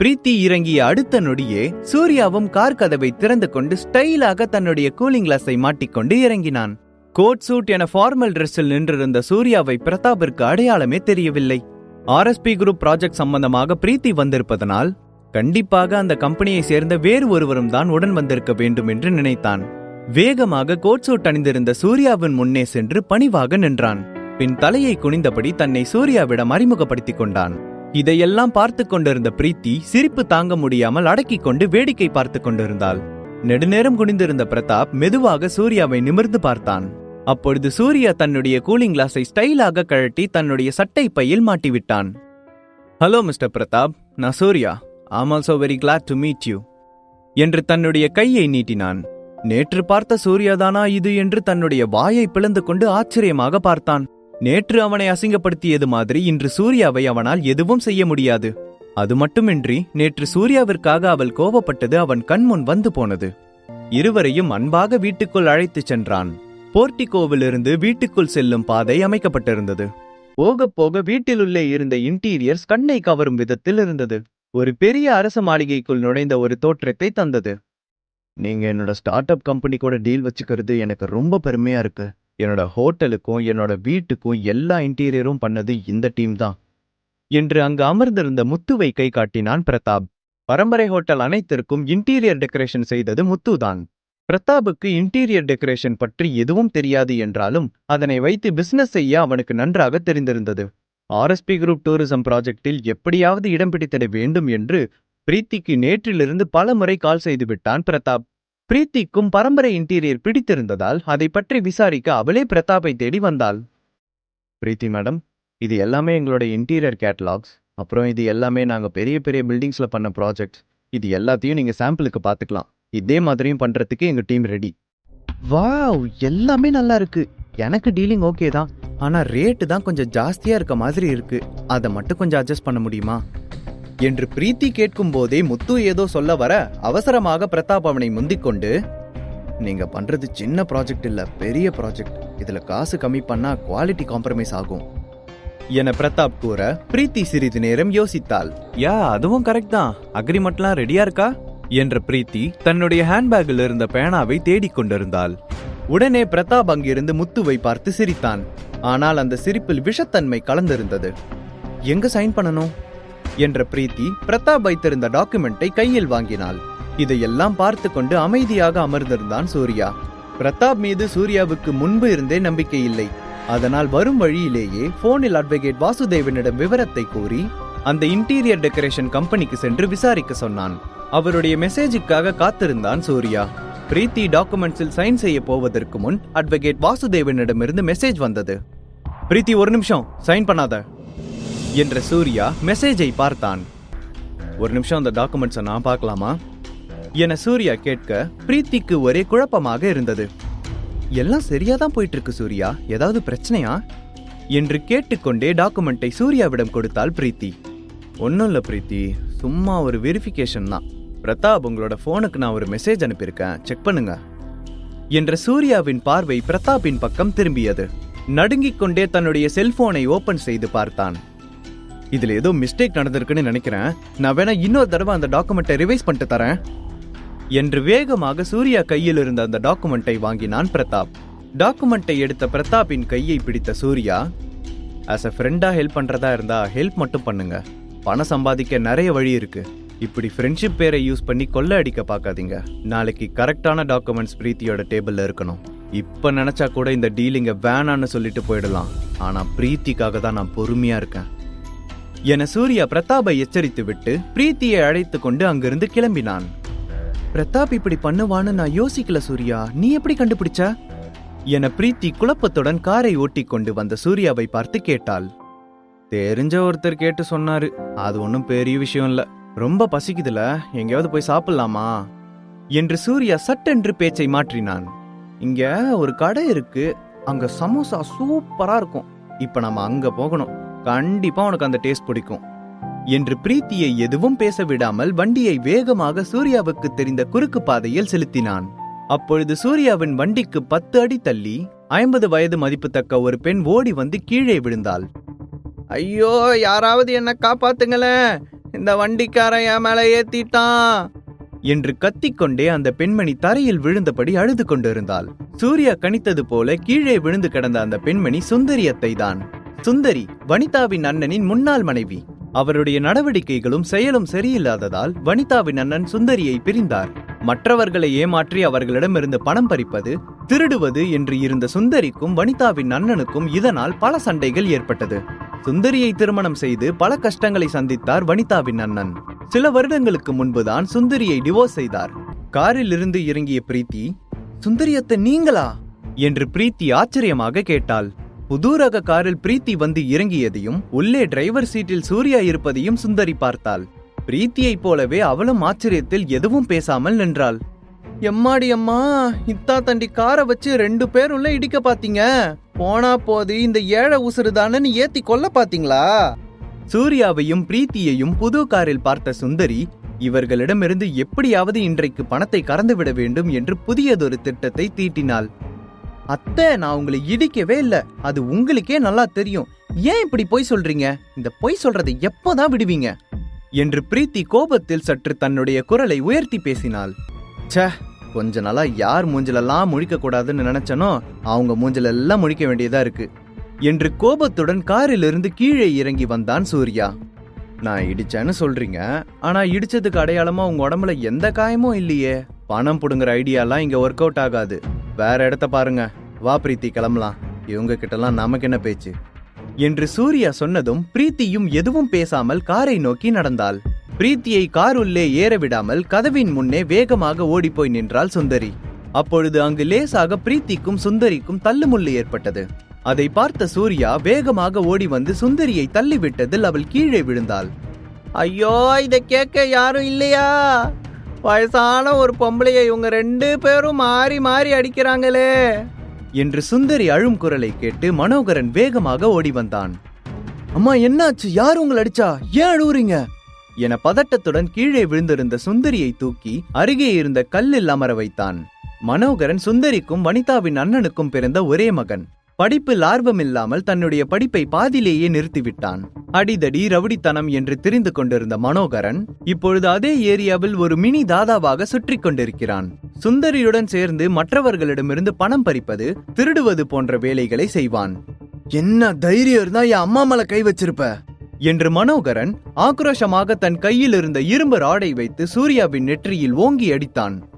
பிரீத்தி இறங்கிய அடுத்த நொடியே சூர்யாவும் கார் கதவை திறந்து கொண்டு ஸ்டைலாக தன்னுடைய கூலிங் கிளாஸை மாட்டிக்கொண்டு இறங்கினான். கோட் சூட் என ஃபார்மல் ட்ரெஸ்ஸில் நின்றிருந்த சூர்யாவை பிரதாப்பிற்கு அடையாளமே தெரியவில்லை. ஆர்எஸ்பி குரூப் ப்ராஜெக்ட் சம்பந்தமாக பிரீத்தி வந்திருப்பதனால் கண்டிப்பாக அந்த கம்பெனியை சேர்ந்த வேறு ஒருவரும் தான் உடன் வந்திருக்க வேண்டும் என்று நினைத்தான். வேகமாக கோட் சூட் அணிந்திருந்த சூர்யாவின் முன்னே சென்று பணிவாக நின்றான். பின் தலையை குனிந்தபடி தன்னை சூர்யாவிடம் அறிமுகப்படுத்திக் கொண்டான். இதையெல்லாம் பார்த்து கொண்டிருந்த பிரீத்தி சிரிப்பு தாங்க முடியாமல் அடக்கிக் கொண்டு வேடிக்கை பார்த்து கொண்டிருந்தாள். நெடுநேரம் குனிந்திருந்த பிரதாப் மெதுவாக சூர்யாவை நிமிர்ந்து பார்த்தான். அப்பொழுது சூர்யா தன்னுடைய கூலிங் கிளாஸை ஸ்டைலாக கழட்டி தன்னுடைய சட்டை பையில் மாட்டிவிட்டான். Hello mister Pratap. நான் Surya. I'm also very glad to meet you என்று தன்னுடைய கையை நீட்டினான். நேற்று பார்த்த சூர்யாதானா இது? என்று தன்னுடைய வாயை பிளந்து கொண்டு ஆச்சரியமாக பார்த்தான். நேற்று அவனை அசிங்கப்படுத்தியது மாதிரி இன்று சூர்யாவை அவனால் எதுவும் செய்ய முடியாது. அது மட்டுமின்றி நேற்று சூர்யாவிற்காக அவள் கோபப்பட்டது அவன் கண்முன் வந்து போனது. இருவரையும் அன்பாக வீட்டுக்குள் அழைத்துச் சென்றான். போர்ட்டிகோவிலிருந்து வீட்டுக்குள் செல்லும் பாதை அமைக்கப்பட்டிருந்தது. போக போக வீட்டிலுள்ளே இருந்த இன்டீரியர்ஸ் கண்ணை கவரும் விதத்தில் இருந்தது. ஒரு பெரிய அரச மாளிகைக்குள் நுழைந்த ஒரு தோற்றத்தை தந்தது. நீங்க என்னோட ஸ்டார்ட் அப் கம்பெனி கூட டீல் வச்சுக்கிறது எனக்கு ரொம்ப பெருமையா இருக்கு. என்னோட ஹோட்டலுக்கும் என்னோட வீட்டுக்கும் எல்லா இன்டீரியரும் பண்ணது இந்த டீம் தான். என்று அங்கு அமர்ந்திருந்த முத்துவை கை காட்டினான் பிரதாப். பரம்பரை ஹோட்டல் அனைத்திற்கும் இன்டீரியர் டெக்கரேஷன் செய்தது முத்துதான் பிரதாபுக்கு இன்டீரியர் டெக்கரேஷன் பற்றி எதுவும் தெரியாது என்றாலும் அதனை வைத்து பிசினஸ் செய்ய அவனுக்கு நன்றாக தெரிந்திருந்தது. ஆர்எஸ்பி குரூப் டூரிசம் ப்ராஜெக்டில் எப்படியாவது இடம் பிடித்திட வேண்டும் என்று பிரீத்திக்கு நேற்றிலிருந்து பல முறை கால் செய்து விட்டான் பிரதாப். பிரீத்திக்கும் பரம்பரை இன்டீரியர் பிடித்திருந்ததால் அதை பற்றி விசாரிக்க அவளே பிரதாப்பை தேடி வந்தாள். பிரீத்தி மேடம் இது எல்லாமே எங்களோட இன்டீரியர் கேட்டலாக்ஸ் அப்புறம் இது எல்லாமே நாங்கள் பெரிய பெரிய பில்டிங்ஸில் பண்ண ப்ராஜெக்ட்ஸ் இது எல்லாத்தையும் நீங்கள் சாம்பிளுக்கு பார்த்துக்கலாம். இதே மாதிரியும் பண்ணுறதுக்கு எங்கள் டீம் ரெடி வாவ் எல்லாமே நல்லா இருக்கு. எனக்கு டீலிங் ஓகே தான். ஆனால் ரேட்டு தான் கொஞ்சம் ஜாஸ்தியாக இருக்க மாதிரி இருக்கு. அதை மட்டும் கொஞ்சம் அட்ஜஸ்ட் பண்ண முடியுமா? என்று பிரீத்தி கேட்கும் போதே முத்து ஏதோ சொல்ல வர அவசரமாக பிரதாப் அவனை முந்திக்கொண்டு நீங்க பண்றது சின்ன ப்ராஜெக்ட் இல்ல பெரிய ப்ராஜெக்ட் இதுல காசு கம்மி பண்ணா குவாலிட்டி காம்ப்ரமைஸ் ஆகும். என பிரதாப் கூற பிரீத்தி சிறிது நேரம் யோசித்தாள். யா அதுவும் கரெக்ட் தான். அக்ரிமெண்ட்லாம் ரெடியா இருக்கா? என்ற பிரீத்தி தன்னுடைய ஹேண்ட்பேக்கில் இருந்த பேனாவை தேடிக் கொண்டிருந்தாள். உடனே பிரதாப் அங்கிருந்து முத்துவை பார்த்து சிரித்தான். ஆனால் அந்த சிரிப்பில் விஷத்தன்மை கலந்திருந்தது. எங்க சைன் பண்ணணும்? என்ற பிரீத்தி பிரதாப் வைத்திருந்த டாக்குமெண்ட்டை கையில் வாங்கினாள். இதையெல்லாம் பார்த்து கொண்டு அமைதியாக அமர்ந்திருந்தான் சூர்யா. பிரதாப் மீது சூர்யாவுக்கு முன்பு இருந்தே நம்பிக்கை இல்லை. அதனால் வரும் வழியிலேயே போனில் அட்வொகேட் வாசுதேவனிடம் விவரத்தை கூறி அந்த இன்டீரியர் டெக்கரேஷன் கம்பெனிக்கு சென்று விசாரிக்க சொன்னான். அவருடைய மெசேஜுக்காக காத்திருந்தான் சூர்யா. பிரீத்தி டாக்குமெண்ட்ஸில் சைன் செய்ய போவதற்கு முன் அட்வொகேட் வாசுதேவனிடமிருந்து மெசேஜ் வந்தது. பிரீத்தி ஒரு நிமிஷம் சைன் பண்ணாத. என்ற சூர்யா மெசேஜை பார்த்தான். ஒரு நிமிஷம் அந்த டாக்குமெண்ட்ஸை நான் பார்க்கலாமா? என சூர்யா கேட்க பிரீத்திக்கு ஒரே குழப்பமாக இருந்தது. எல்லாம் சரியா தான் போயிட்டு இருக்கு சூர்யா? ஏதாவது பிரச்சனையா? என்று கேட்டுக்கொண்டே டாக்குமெண்ட்டை சூர்யாவிடம் கொடுத்தாள் பிரீத்தி. ஒன்றும் இல்லை பிரீத்தி. சும்மா ஒரு வெரிஃபிகேஷன் தான். பிரதாப் உங்களோட ஃபோனுக்கு நான் ஒரு மெசேஜ் அனுப்பியிருக்கேன். செக் பண்ணுங்க. என்ற சூர்யாவின் பார்வை பிரதாப்பின் பக்கம் திரும்பியது. நடுங்கிக் கொண்டே தன்னுடைய செல்போனை ஓபன் செய்து பார்த்தான். இதுல ஏதோ மிஸ்டேக் நடந்திருக்குன்னு நினைக்கிறேன். நான் வேணா இன்னொரு தடவை அந்த டாக்குமெண்ட்டை ரிவைஸ் பண்ணிட்டு தரேன். என்று வேகமாக சூர்யா கையில் இருந்த அந்த டாக்குமெண்ட்டை வாங்கினான் பிரதாப். டாக்குமெண்ட்டை எடுத்த பிரதாப்பின் கையை பிடித்த சூர்யா ஆஸ் அ ஃப்ரெண்டா ஹெல்ப் பண்றதா இருந்தா ஹெல்ப் மட்டும் பண்ணுங்க. பணம் சம்பாதிக்க நிறைய வழி இருக்கு. இப்படி ஃப்ரெண்ட்ஷிப் பேரை யூஸ் பண்ணி கொள்ள அடிக்க பார்க்காதீங்க. நாளைக்கு கரெக்டான டாக்குமெண்ட்ஸ் பிரீத்தியோட டேபிள்ல இருக்கணும். இப்ப நினைச்சா கூட இந்த டீலிங்க வேணான்னு சொல்லிட்டு போயிடலாம். ஆனா பிரீத்திக்காக தான் நான் பொறுமையா இருக்கேன். என சூர்யா பிரதாபை எச்சரித்து விட்டு பிரீத்தியை அழைத்து கொண்டு அங்கிருந்து கிளம்பினான். பிரதாப் இப்படி பண்ணுவான்னு நான் யோசிக்கல சூர்யா. நீ எப்படி கண்டுபிடிச்ச? என பிரீத்தி குழப்பத்துடன் காரை ஓட்டிக் கொண்டு வந்த சூர்யாவை பார்த்து கேட்டாள். தெரிஞ்ச ஒருத்தர் கேட்டு சொன்னாரு. அது ஒன்றும் பெரிய விஷயம் இல்ல. ரொம்ப பசிக்குதுல. எங்கேயாவது போய் சாப்பிடலாமா? என்று சூர்யா சட்டென்று பேச்சை மாற்றினான். இங்க ஒரு கடை இருக்கு. அங்க சமோசா சூப்பரா இருக்கும். இப்ப நம்ம அங்க போகணும். கண்டிப்பா உனக்கு அந்த டேஸ்ட் பிடிக்கும். என்று பிரீத்தியை எதுவும் பேச விடாமல் வண்டியை வேகமாக சூர்யாவுக்கு தெரிந்த குறுக்கு பாதையில் செலுத்தினான். அப்பொழுது சூர்யாவின் வண்டிக்கு பத்து அடி தள்ளி ஐம்பது வயது மதிப்புத்தக்க ஒரு பெண் ஓடி வந்து கீழே விழுந்தாள். ஐயோ யாராவது என்ன காப்பாத்துங்களேன். இந்த வண்டிக்காரன் என் மேல ஏத்திட்டான். என்று கத்திக்கொண்டே அந்த பெண்மணி தரையில் விழுந்தபடி அழுது கொண்டிருந்தாள். சூர்யா கணித்தது போல கீழே விழுந்து கிடந்த அந்த பெண்மணி சுந்தரியத்தை தான் சுந்தரி வனிதாவின் அண்ணனின் முன்னாள் மனைவி. அவருடைய நடவடிக்கைகளும் செயலும் சரியில்லாததால் வனிதாவின் அண்ணன் சுந்தரியை பிரிந்தார். மற்றவர்களை ஏமாற்றி அவர்களிடமிருந்து பணம் பறிப்பது திருடுவது என்று இருந்த சுந்தரிக்கும் வனிதாவின் அண்ணனுக்கும் இதனால் பல சண்டைகள் ஏற்பட்டது. சுந்தரியை திருமணம் செய்து பல கஷ்டங்களை சந்தித்தார் வனிதாவின் அண்ணன். சில வருடங்களுக்கு முன்புதான் சுந்தரியை டிவோர்ஸ் செய்தார். காரில் இருந்து இறங்கிய பிரீத்தி சுந்தரியத்தை நீங்களா? என்று பிரீத்தி ஆச்சரியமாக கேட்டாள். புது ரக காரில் பிரீத்தி வந்து இறங்கியதையும் உள்ளே டிரைவர் சீட்டில் சூர்யா இருப்பதையும் சுந்தரி பார்த்தாள். பிரீத்தியைப் போலவே அவளும் ஆச்சரியத்தில் எதுவும் பேசாமல் நின்றாள். எம்மாடி அம்மா இத்தா தண்டி காரை வச்சு ரெண்டு பேர் உள்ள இடிக்க பாத்தீங்க. போனா போது இந்த ஏழை உசுறு தானன்னு ஏத்தி கொல்ல பாத்தீங்களா? சூர்யாவையும் பிரீத்தியையும் புது காரில் பார்த்த சுந்தரி இவர்களிடமிருந்து எப்படியாவது இன்றைக்கு பணத்தை கறந்துவிட வேண்டும் என்று புதியதொரு திட்டத்தை தீட்டினாள். அத்தை நான் உங்களை இடிக்கவே இல்லை. அது உங்களுக்கே நல்லா தெரியும். ஏன் இப்படி பொய் சொல்றீங்க? இந்த பொய் சொல்றதை எப்போதான் விடுவீங்க? என்று பிரீத்தி கோபத்தில் சற்று தன்னுடைய குரலை உயர்த்தி பேசினாள். ச்சே கொஞ்ச நாளா யார் மூஞ்சிலெல்லாம் முழிக்க கூடாதுன்னு நினைச்சனோ அவங்க மூஞ்சில எல்லாம் முழிக்க வேண்டியதா இருக்கு. என்று கோபத்துடன் காரிலிருந்து கீழே இறங்கி வந்தான் சூர்யா. நான் இடிச்சேன்னு சொல்றீங்க ஆனா இடிச்சதுக்கு அடையாளமா உங்க உடம்புல எந்த காயமும் இல்லையே. பணம் புடுங்குற ஐடியாலாம் இங்க ஒர்க் அவுட் ஆகாது. வேற இடத்த பாருங்க. வா பிரீத்தி கிளம்பலாம். இவங்க கிட்டலாம் நமக்கு என்ன பேச்சு? என்று சூர்யா சொன்னதும் பிரீத்தியும் எதுவும் பேசாமல் காரை நோக்கி நடந்தாள். பிரீத்தியை கார் உள்ளே ஏற விடாமல் கதவின் முன்னே வேகமாக ஓடிப்போய் நின்றாள் சுந்தரி. அப்பொழுது அங்கு லேசாக பிரீத்திக்கும் சுந்தரிக்கும் தள்ளுமுள்ளு ஏற்பட்டது. அதை பார்த்த சூர்யா வேகமாக ஓடி வந்து சுந்தரியை தள்ளிவிட்டதில் அவள் கீழே விழுந்தாள். ஐயோ இதை கேட்க யாரும் இல்லையா? வயசான ஒரு பொம்பளையை இவங்க ரெண்டு பேரும் மாறி மாறி அடிக்கிறாங்களே. என்று சுந்தரி அழும் குரலை கேட்டு மனோகரன் வேகமாக ஓடி வந்தான். அம்மா என்னாச்சு? யார் உங்களை அடிச்சா? ஏன் அழுவுறீங்க? என பதட்டத்துடன் கீழே விழுந்திருந்த சுந்தரியை தூக்கி அருகே இருந்த கல்லில் அமர வைத்தான். மனோகரன் சுந்தரிக்கும் வனிதாவின் அண்ணனுக்கும் பிறந்த ஒரே மகன். படிப்பில் ஆர்வமில்லாமல் தன்னுடைய படிப்பை பாதியிலேயே நிறுத்திவிட்டான். அடிதடி ரவுடித்தனம் என்று தெரிந்து கொண்டிருந்த மனோகரன் இப்பொழுது அதே ஏரியாவில் ஒரு மினி தாதாவாக சுற்றி கொண்டிருக்கிறான். சுந்தரியுடன் சேர்ந்து மற்றவர்களிடமிருந்து பணம் பறிப்பது திருடுவது போன்ற வேலைகளை செய்வான். என்ன தைரியம் இருந்தா என் அம்மா மேல கை வச்சிருப்ப? என்று மனோகரன் ஆக்ரோஷமாக தன் கையில் இருந்த இரும்பு ராடை வைத்து சூர்யாவின் நெற்றியில் ஓங்கி அடித்தான்.